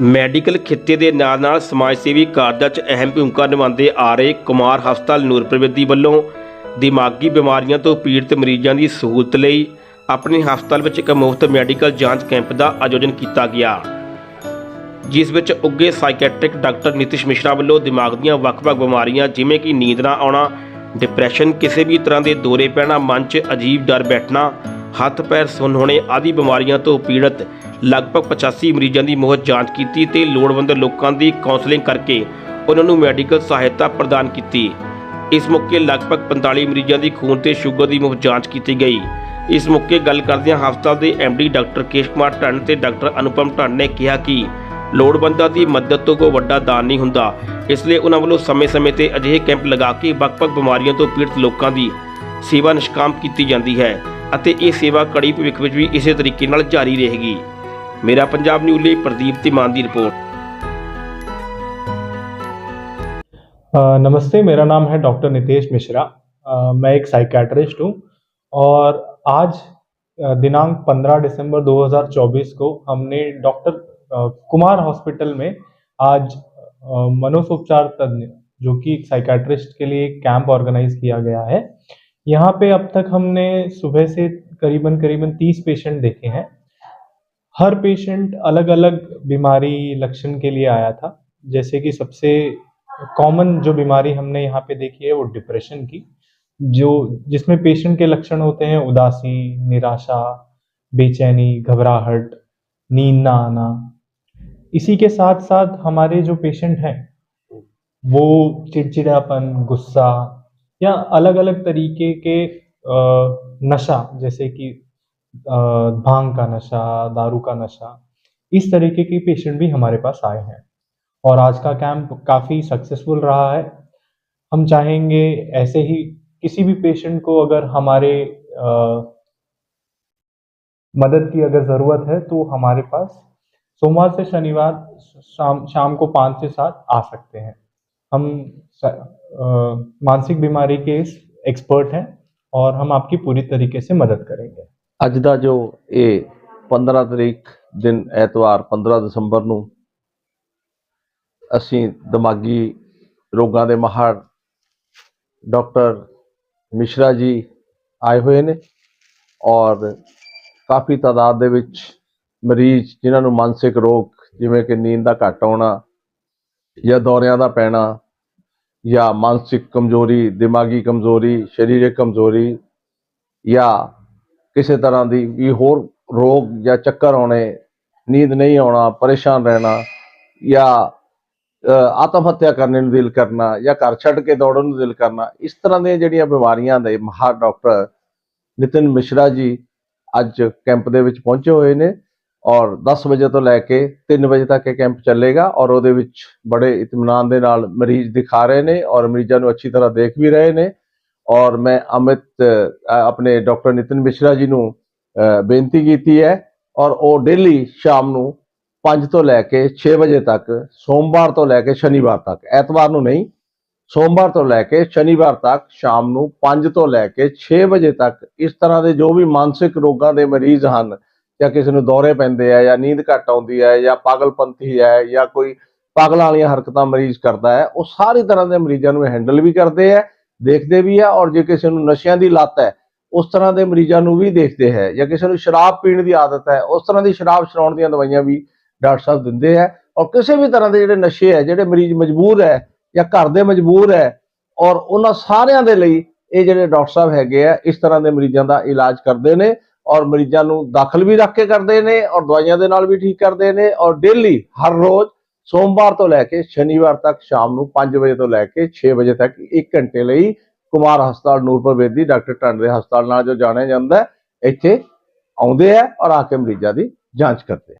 Medical ਖਿੱਤੇ ਦੇ ਨਾਲ-ਨਾਲ ਸਮਾਜ ਸੇਵੀ ਕਾਰਜਾਂ 'ਚ ਅਹਿਮ ਭੂਮਿਕਾ ਨਿਭਾਉਂਦੇ ਆ ਰਹੇ ਕੁਮਾਰ ਹਸਪਤਾਲ ਨੂਰਪ੍ਰਵੇਦੀ ਵੱਲੋਂ ਦਿਮਾਗੀ ਬਿਮਾਰੀਆਂ ਤੋਂ ਪੀੜਤ ਮਰੀਜ਼ਾਂ ਦੀ ਸਹੂਲਤ ਲਈ ਆਪਣੇ ਹਸਪਤਾਲ ਵਿੱਚ ਇੱਕ ਮੁਫਤ ਮੈਡੀਕਲ ਜਾਂਚ ਕੈਂਪ ਦਾ ਆਯੋਜਨ ਕੀਤਾ ਗਿਆ, ਜਿਸ ਵਿੱਚ ਉੱਗੇ ਸਾਈਕੈਟ੍ਰਿਕ ਡਾਕਟਰ ਨਿਤਿਸ਼ ਮਿਸ਼ਰਾ ਵੱਲੋਂ ਦਿਮਾਗ ਦੀਆਂ ਵੱਖ-ਵੱਖ ਬਿਮਾਰੀਆਂ ਜਿਵੇਂ ਕਿ ਨੀਂਦ ਨਾ ਆਉਣਾ, ਡਿਪਰੈਸ਼ਨ, ਕਿਸੇ ਵੀ ਤਰ੍ਹਾਂ ਦੇ ਦੌਰੇ ਪੈਣਾ, ਮਨ 'ਚ ਅਜੀਬ ਡਰ ਬੈਠਣਾ ਹੱਥ ਪੈਰ ਸੁੰਨ ਹੋਣੇ ਆਦਿ ਬਿਮਾਰੀਆਂ ਤੋਂ ਪੀੜਤ ਲਗਭਗ 85 ਮਰੀਜ਼ਾਂ ਦੀ ਮੁਫਤ ਜਾਂਚ ਕੀਤੀ ਤੇ ਲੋੜਵੰਦ ਲੋਕਾਂ ਦੀ ਕਾਉਂਸਲਿੰਗ ਕਰਕੇ ਉਹਨਾਂ ਨੂੰ ਮੈਡੀਕਲ ਸਹਾਇਤਾ ਪ੍ਰਦਾਨ ਕੀਤੀ। ਇਸ ਮੌਕੇ ਲਗਭਗ 45 ਮਰੀਜ਼ਾਂ ਦੀ ਖੂਨ ਤੇ ਸ਼ੂਗਰ ਦੀ ਮੁਫਤ ਜਾਂਚ ਕੀਤੀ ਗਈ। ਇਸ ਮੌਕੇ ਗੱਲ ਕਰਦਿਆਂ ਹਸਪਤਾਲ ਦੇ ਐਮਡੀ ਡਾਕਟਰ ਕੇਸ਼ ਕੁਮਾਰ ਢੰਡ ਤੇ ਡਾਕਟਰ ਅਨੁਪਮ ਢੰਡ ਨੇ ਕਿਹਾ ਕਿ ਲੋੜਵੰਦਾਂ ਦੀ ਮਦਦ ਤੋਂ ਕੋਈ ਵੱਡਾ ਦਾਨ ਨਹੀਂ ਹੁੰਦਾ। ਇਸ ਲਈ ਉਹਨਾਂ ਵੱਲੋਂ ਸਮੇਂ-ਸਮੇਂ ਤੇ ਅਜਿਹੇ ਕੈਂਪ ਲਗਾ ਕੇ ਵੱਖ-ਵੱਖ ਬਿਮਾਰੀਆਂ ਤੋਂ ਪੀੜਤ ਲੋਕਾਂ ਦੀ ਸੇਵਾ ਨਿਸ਼ਕਾਮ ਕੀਤੀ ਜਾਂਦੀ ਹੈ। ਅਤੇ ਇਹ ਸੇਵਾ ਕੜੀ ਭਵਿੱਖ ਵਿੱਚ ਵੀ ਇਸੇ ਤਰੀਕੇ ਨਾਲ ਜਾਰੀ ਰਹੇਗੀ ਮੇਰਾ ਪੰਜਾਬ ਨਿਊਜ਼ ਲਈ ਪ੍ਰਦੀਪ ਤਿਮਾਨ ਦੀ ਰਿਪੋਰਟ अ, नमस्ते मेरा नाम है डॉक्टर नितेश मिश्रा अ, मैं एक साइकेट्रिस्ट हूँ और आज अ, दिनांक 15 दिसंबर 2024 को हमने डॉक्टर अ, कुमार हॉस्पिटल में आज अ, मनोसोपचार तज्ञ जो कि एक साइकेट्रिस्ट के लिए एक कैंप ऑर्गेनाइज किया गया है यहाँ पे अब तक हमने सुबह से करीबन करीबन 30 पेशेंट देखे हैं। हर पेशेंट अलग अलग बीमारी लक्षण के लिए आया था। जैसे कि सबसे कॉमन जो बीमारी हमने यहाँ पे देखी है वो डिप्रेशन की, जो जिसमें पेशेंट के लक्षण होते हैं, उदासी, निराशा, बेचैनी, घबराहट, नींद ना आना। इसी के साथ साथ हमारे जो पेशेंट हैं, वो चिड़चिड़ापन, गुस्सा या अलग अलग तरीके के नशा जैसे कि भाँग का नशा दारू का नशा इस तरीके के पेशेंट भी हमारे पास आए हैं। और आज का कैंप काफ़ी सक्सेसफुल रहा है। हम चाहेंगे ऐसे ही किसी भी पेशेंट को अगर हमारे अ, मदद की अगर ज़रूरत है तो हमारे पास सोमवार से शनिवार शाम शाम को पाँच से सात आ सकते हैं। हम स- अ, मानसिक बीमारी के एक्सपर्ट हैं और हम आपकी पूरी तरीके से मदद करेंगे ਅੱਜ ਦਾ ਜੋ ਇਹ 15 ਤਰੀਕ ਦਿਨ ਐਤਵਾਰ 15 ਦਸੰਬਰ ਨੂੰ ਅਸੀਂ ਦਿਮਾਗੀ ਰੋਗਾਂ ਦੇ ਮਾਹਰ ਡਾਕਟਰ ਮਿਸ਼ਰਾ ਜੀ ਆਏ ਹੋਏ ਨੇ ਔਰ ਕਾਫੀ ਤਾਦਾਦ ਦੇ ਵਿੱਚ ਮਰੀਜ਼ ਜਿਨ੍ਹਾਂ ਨੂੰ ਮਾਨਸਿਕ ਰੋਗ ਜਿਵੇਂ ਕਿ ਨੀਂਦ ਦਾ ਘੱਟ ਆਉਣਾ ਜਾਂ ਦੌਰਿਆਂ ਦਾ ਪੈਣਾ ਜਾਂ ਮਾਨਸਿਕ ਕਮਜ਼ੋਰੀ ਦਿਮਾਗੀ ਕਮਜ਼ੋਰੀ ਸਰੀਰਕ ਕਮਜ਼ੋਰੀ ਜਾਂ ਕਿਸੇ ਤਰ੍ਹਾਂ ਦੀ ਵੀ ਹੋਰ ਰੋਗ ਜਾਂ ਚੱਕਰ ਆਉਣੇ ਨੀਂਦ ਨਹੀਂ ਆਉਣਾ ਪਰੇਸ਼ਾਨ ਰਹਿਣਾ ਜਾਂ ਆਤਮ ਹੱਤਿਆ ਕਰਨ ਨੂੰ ਦਿਲ ਕਰਨਾ ਜਾਂ ਘਰ ਛੱਡ ਕੇ ਦੌੜਨ ਨੂੰ ਦਿਲ ਕਰਨਾ ਇਸ ਤਰ੍ਹਾਂ ਦੀਆਂ ਜਿਹੜੀਆਂ ਬਿਮਾਰੀਆਂ ਦੇ ਮਾਹਰ ਡਾਕਟਰ ਨਿਤਿਨ ਮਿਸ਼ਰਾ ਜੀ ਅੱਜ ਕੈਂਪ ਦੇ ਵਿੱਚ ਪਹੁੰਚੇ ਹੋਏ ਨੇ ਔਰ 10 ਵਜੇ ਤੋਂ ਲੈ ਕੇ 3 ਵਜੇ ਤੱਕ ਇਹ ਕੈਂਪ ਚੱਲੇਗਾ ਔਰ ਉਹਦੇ ਵਿੱਚ ਬੜੇ ਇਤਮਾਨਾਨ ਦੇ ਨਾਲ ਮਰੀਜ਼ ਦਿਖਾ ਰਹੇ ਨੇ ਔਰ ਮਰੀਜ਼ਾਂ ਨੂੰ ਅੱਛੀ ਤਰ੍ਹਾਂ ਦੇਖ ਵੀ ਰਹੇ ਨੇ। ਔਰ ਮੈਂ ਅਮਿਤ ਆਪਣੇ ਡਾਕਟਰ ਨਿਤਿਨ ਮਿਸ਼ਰਾ ਜੀ ਨੂੰ ਬੇਨਤੀ ਕੀਤੀ ਹੈ ਔਰ ਉਹ ਡੇਲੀ ਸ਼ਾਮ ਨੂੰ 5 ਤੋਂ ਲੈ ਕੇ 6 ਵਜੇ ਤੱਕ, ਸੋਮਵਾਰ ਤੋਂ ਲੈ ਕੇ ਸ਼ਨੀਵਾਰ ਤੱਕ, ਐਤਵਾਰ ਨੂੰ ਨਹੀਂ, ਸੋਮਵਾਰ ਤੋਂ ਲੈ ਕੇ ਸ਼ਨੀਵਾਰ ਤੱਕ ਸ਼ਾਮ ਨੂੰ 5 ਤੋਂ ਲੈ ਕੇ 6 ਵਜੇ ਤੱਕ ਇਸ ਤਰ੍ਹਾਂ ਦੇ ਜੋ ਵੀ ਮਾਨਸਿਕ ਰੋਗਾਂ ਦੇ ਮਰੀਜ਼ ਹਨ ਜਾਂ ਕਿਸੇ ਨੂੰ ਦੌਰੇ ਪੈਂਦੇ ਆ ਜਾਂ ਨੀਂਦ ਘੱਟ ਆਉਂਦੀ ਹੈ ਜਾਂ ਪਾਗਲਪੰਥੀ ਹੈ ਜਾਂ ਕੋਈ ਪਾਗਲਾਂ ਵਾਲੀਆਂ ਹਰਕਤਾਂ ਮਰੀਜ਼ ਕਰਦਾ ਹੈ, ਉਹ ਸਾਰੀ ਤਰ੍ਹਾਂ ਦੇ ਮਰੀਜ਼ਾਂ ਨੂੰ ਹੈਂਡਲ ਵੀ ਕਰਦੇ ਆ, ਦੇਖਦੇ ਵੀ ਆ ਔਰ ਜੇ ਕਿਸੇ ਨੂੰ ਨਸ਼ਿਆਂ ਦੀ ਲੱਤ ਹੈ, ਉਸ ਤਰ੍ਹਾਂ ਦੇ ਮਰੀਜ਼ਾਂ ਨੂੰ ਵੀ ਦੇਖਦੇ ਹੈ। ਜਾਂ ਕਿਸੇ ਨੂੰ ਸ਼ਰਾਬ ਪੀਣ ਦੀ ਆਦਤ ਹੈ, ਉਸ ਤਰ੍ਹਾਂ ਦੀ ਸ਼ਰਾਬ ਛਡਾਉਣ ਦੀਆਂ ਦਵਾਈਆਂ ਵੀ ਡਾਕਟਰ ਸਾਹਿਬ ਦਿੰਦੇ ਹੈ ਔਰ ਕਿਸੇ ਵੀ ਤਰ੍ਹਾਂ ਦੇ ਜਿਹੜੇ ਨਸ਼ੇ ਹੈ, ਜਿਹੜੇ ਮਰੀਜ਼ ਮਜਬੂਰ ਹੈ ਜਾਂ ਘਰ ਦੇ ਮਜਬੂਰ ਹੈ ਔਰ ਉਹਨਾਂ ਸਾਰਿਆਂ ਦੇ ਲਈ ਇਹ ਜਿਹੜੇ ਡਾਕਟਰ ਸਾਹਿਬ ਹੈਗੇ ਆ, ਇਸ ਤਰ੍ਹਾਂ ਦੇ ਮਰੀਜ਼ਾਂ ਦਾ ਇਲਾਜ ਕਰਦੇ ਨੇ ਔਰ ਮਰੀਜ਼ਾਂ ਨੂੰ ਦਾਖਲ ਵੀ ਰੱਖ ਕੇ ਕਰਦੇ ਨੇ ਔਰ ਦਵਾਈਆਂ ਦੇ ਨਾਲ ਵੀ ਠੀਕ ਕਰਦੇ ਨੇ ਔਰ ਡੇਲੀ ਹਰ ਰੋਜ਼ ਸੋਮਵਾਰ ਤੋਂ ਲੈ ਕੇ ਸ਼ਨੀਵਾਰ ਤੱਕ ਸ਼ਾਮ ਨੂੰ 5 ਵਜੇ ਤੋਂ ਲੈ ਕੇ 6 ਵਜੇ ਤੱਕ 1 ਘੰਟੇ ਲਈ ਕੁਮਾਰ ਹਸਪਤਾਲ ਨੂਰਪੁਰ ਬੇਦੀ ਡਾਕਟਰ ਢੰਡ ਦੇ ਹਸਪਤਾਲ ਨਾਲ ਜੋ ਜਾਣਿਆ ਜਾਂਦਾ ਇੱਥੇ ਆਉਂਦੇ ਆ ਔਰ ਆ ਕੇ ਮਰੀਜ਼ਾਂ ਦੀ ਜਾਂਚ ਕਰਦੇ